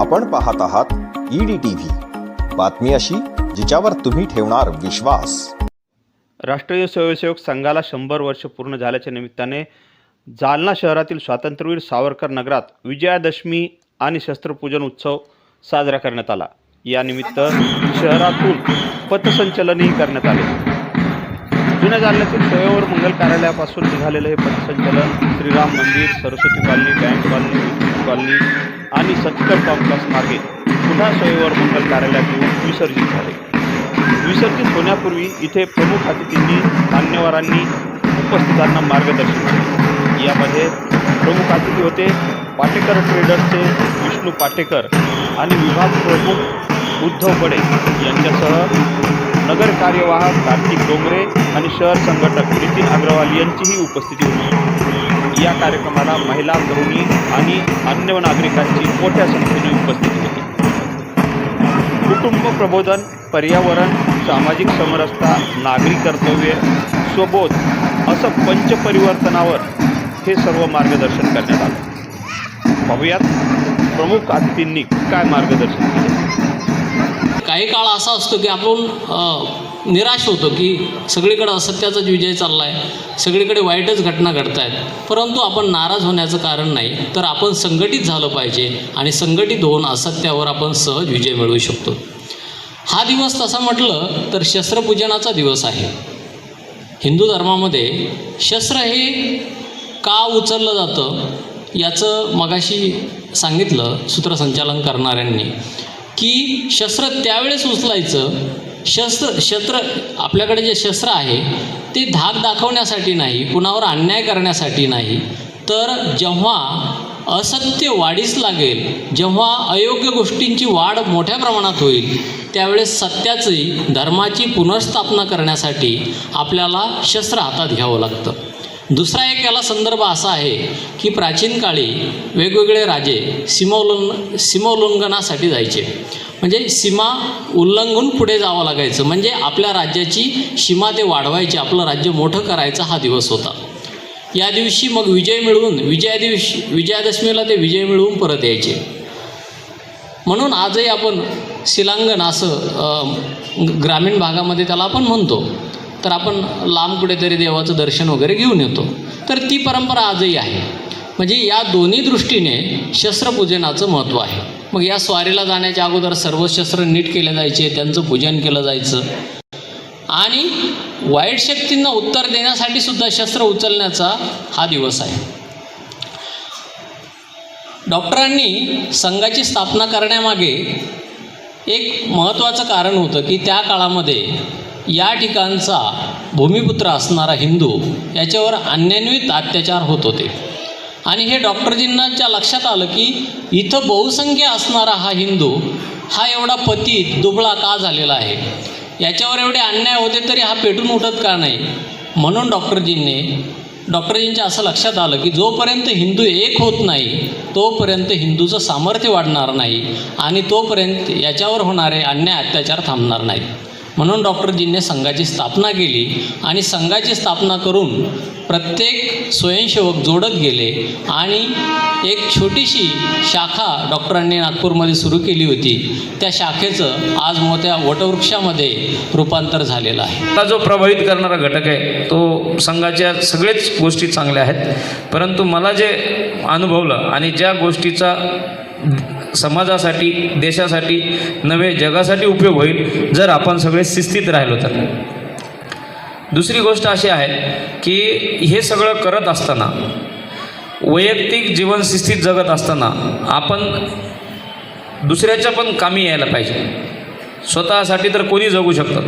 आपण पाहत आहात ईडी टीव्ही. बातमी अशी जिच्यावर तुम्ही ठेवणार विश्वास. राष्ट्रीय स्वयंसेवक संघाला शंभर वर्ष पूर्ण झाल्याच्या निमित्ताने जालना शहरातील स्वातंत्र्यवीर सावरकर नगरात विजयादशमी आणि शस्त्रपूजन उत्सव साजरा करण्यात आला. यानिमित्त शहरातून पथसंचलनही करण्यात आले. जुन्या जालन्यातील स्वयंवर मंगल कार्यालयापासून निघालेलं हे पथसंचलन Shriram Mandir Saraswati colony bank colony colony आणि सत्तर कॉम्प्लेक्स मार्गे पुन्हा स्वयंवर मंगल कार्यालयात येऊन विसर्जित झाले. विसर्जित होण्यापूर्वी इथे प्रमुख अतिथींनी मान्यवरांनी उपस्थितांना मार्गदर्शन केले. यामध्ये प्रमुख अतिथी होते पाटेकर ट्रेडर्सचे विष्णू पाटेकर आणि विभाग प्रमुख उद्धव बडे यांच्यासह नगर कार्यवाह कार्तिक डोंगरे आणि शहर संघटक नितीन अग्रवाल यांचीही उपस्थिती होती. या कार्यक्रमाला महिला तरुणी आणि अन्य नागरिकांची मोठ्या संख्येने उपस्थिती होती. कुटुंब प्रबोधन पर्यावरण सामाजिक समरसता नागरी कर्तव्य स्वबोध असं पंचपरिवर्तनावर हे सर्व मार्गदर्शन करण्यात आलं. पाहूयात प्रमुख अतिथींनी काय मार्गदर्शन केले. काही काळ असा असतो की आपण निराश होतो की सगळीकडे असत्याचाच विजय चालला आहे सगळीकडे वाईटच घटना घडत आहेत परंतु आपण नाराज होण्याचं कारण नाही तर आपण संघटित झालं पाहिजे आणि संघटित होऊन असत्यावर आपण सहज विजय मिळवू शकतो. हा दिवस तसा म्हटलं तर शस्त्रपूजनाचा दिवस आहे. हिंदू धर्मामध्ये शस्त्र हे का उचललं जातं याचं मगाशी सांगितलं सूत्रसंचालन करणाऱ्यांनी की शस्त्र त्यावेळेस उचलायचं शस्त्र शस्त्र आपल्याकडे जे शस्त्र आहे ते धाक दाखवण्यासाठी नाही कुणावर अन्याय करण्यासाठी नाही. तर जेव्हा असत्य वाढीस लागेल जेव्हा अयोग्य गोष्टींची वाढ मोठ्या प्रमाणात होईल त्यावेळेस सत्याची धर्माची पुनर्स्थापना करण्यासाठी आपल्याला शस्त्र हातात घ्यावं लागतं. दुसरा एक याला संदर्भ असा आहे की प्राचीन काळी वेगवेगळे राजे सीमोल्लंघ सीमोल्लंघनासाठी जायचे. म्हणजे सीमा उल्लंघून पुढे जावं लागायचं. म्हणजे आपल्या राज्याची सीमा ते वाढवायची आपलं राज्य मोठं करायचा हा दिवस होता. या दिवशी मग विजय मिळवून विजया दिवशी विजयादशमीला ते विजय मिळवून परत यायचे. म्हणून आजही आपण शिलांगण असं ग्रामीण भागामध्ये त्याला आपण म्हणतो. तर आपण लांब कुठेतरी देवाचं दर्शन वगैरे घेऊन येतो. तर ती परंपरा आजही आहे. म्हणजे या दोन्ही दृष्टीने शस्त्रपूजनाचं महत्त्व आहे. मग या स्वारीला जाण्याच्या अगोदर सर्व शस्त्र नीट केले जायचे त्यांचं पूजन केलं जायचं. आणि वाईट शक्तींना उत्तर देण्यासाठी सुद्धा शस्त्र उचलण्याचा हा दिवस आहे. डॉक्टरांनी संघाची स्थापना करण्यामागे एक महत्त्वाचं कारण होतं की त्या काळामध्ये या ठिकाणचा भूमिपुत्र असणारा हिंदू याच्यावर अन्यान्वित अत्याचार होत होते. आणि हे डॉक्टरजींनाच्या लक्षात आलं की इथं बहुसंख्य असणारा हा हिंदू हा एवढा पतीत दुबळा का झालेला आहे? याच्यावर एवढे अन्याय होते तरी हा पेटून उठत का नाही? म्हणून डॉक्टरजींनी डॉक्टरजींच्या असं लक्षात आलं की जोपर्यंत हिंदू एक होत नाही तोपर्यंत हिंदूचं सामर्थ्य वाढणार नाही आणि तोपर्यंत याच्यावर होणारे अन्याय अत्याचार थांबणार नाहीत. म्हणून डॉक्टरजींनी संघाची स्थापना केली आणि संघाची स्थापना करून प्रत्येक स्वयंसेवक जोडत गेले आणि एक छोटीशी शाखा डॉक्टरांनी नागपूरमध्ये सुरू केली होती. त्या शाखेचं आज मोठ्या वटवृक्षामध्ये रूपांतर झालेलं आहे. आता जो प्रभावित करणारा घटक आहे तो संघाच्या सगळेच गोष्टी चांगल्या आहेत. परंतु मला जे अनुभवलं आणि ज्या गोष्टीचा समाजासाठी देशासाठी नव्हे जगासाठी उपयोग होईल जर आपण सगळे शिस्तीत राहिलो तर. दुसरी गोष्ट अशी आहे की हे सगळं करत असताना वैयक्तिक जीवन शिस्तीत जगत असताना आपण दुसऱ्याच्या पण कामी यायला पाहिजे. स्वतःसाठी तर कोणी जगू शकतं.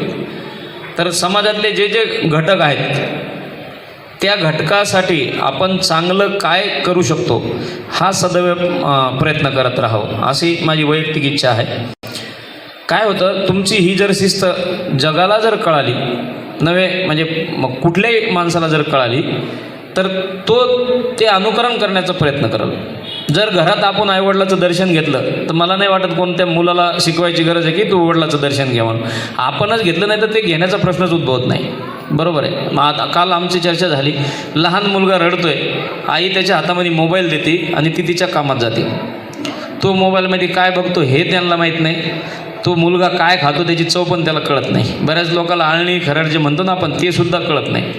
तर समाजातले जे जे घटक आहेत त्या घटकासाठी आपण चांगलं काय करू शकतो हा सदैव प्रयत्न करत राहावं अशी माझी वैयक्तिक इच्छा आहे. काय होतं तुमची ही जर शिस्त जगाला जर कळाली नव्हे म्हणजे मग कुठल्याही माणसाला जर कळाली तर तो ते अनुकरण करण्याचा प्रयत्न करेल. जर घरात आपण आईवडिलाचं दर्शन घेतलं तर मला नाही वाटत कोणत्या मुलाला शिकवायची गरज आहे की तू वडिलाचं दर्शन घ्यावं आपणच घेतलं नाही तर ते घेण्याचा प्रश्नच उद्भवत नाही. बरोबर आहे. मग आता काल आमची चर्चा झाली लहान मुलगा रडतोय आई त्याच्या हातामध्ये मोबाईल देते आणि ती तिच्या कामात जाते. तो मोबाईलमध्ये काय बघतो हे त्यांना माहीत नाही. तो मुलगा काय खातो त्याची चव पण त्याला कळत नाही. बऱ्याच लोकांना आळणी खरड जे म्हणतो ना आपण ते सुद्धा कळत नाही.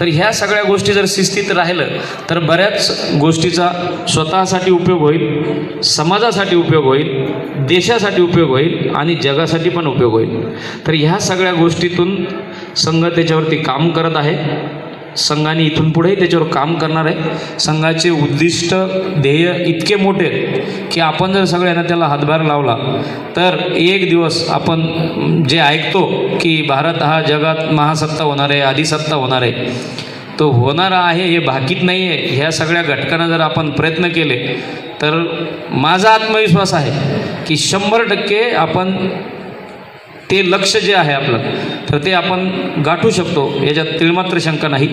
तर ह्या सगळ्या गोष्टी जर शिस्तीत राहिलं तर बऱ्याच गोष्टीचा स्वतःसाठी उपयोग होईल समाजासाठी उपयोग होईल देशासाठी उपयोग होईल आणि जगासाठी पण उपयोग होईल. तर ह्या सगळ्या गोष्टीतून संघ त्याच्यावरती काम करत आहे. संघाने इथून पुढेही त्याच्यावर काम करणार आहे. संघाचे उद्दिष्ट ध्येय इतके मोठे आहेत की आपण जर सगळ्यांना त्याला हातभार लावला तर एक दिवस आपण जे ऐकतो की भारत हा जगात महासत्ता होणार आहे आदिसत्ता होणार आहे. तो होणारा आहे हे भाकीत नाही आहे. ह्या सगळ्या घटकांना जर आपण प्रयत्न केले तर माझा आत्मविश्वास आहे की शंभर टक्के आपण ते लक्ष जे आहे आपलं तर ते आपण गाठू शकतो. याच्यात तिळमात्र शंका नाही.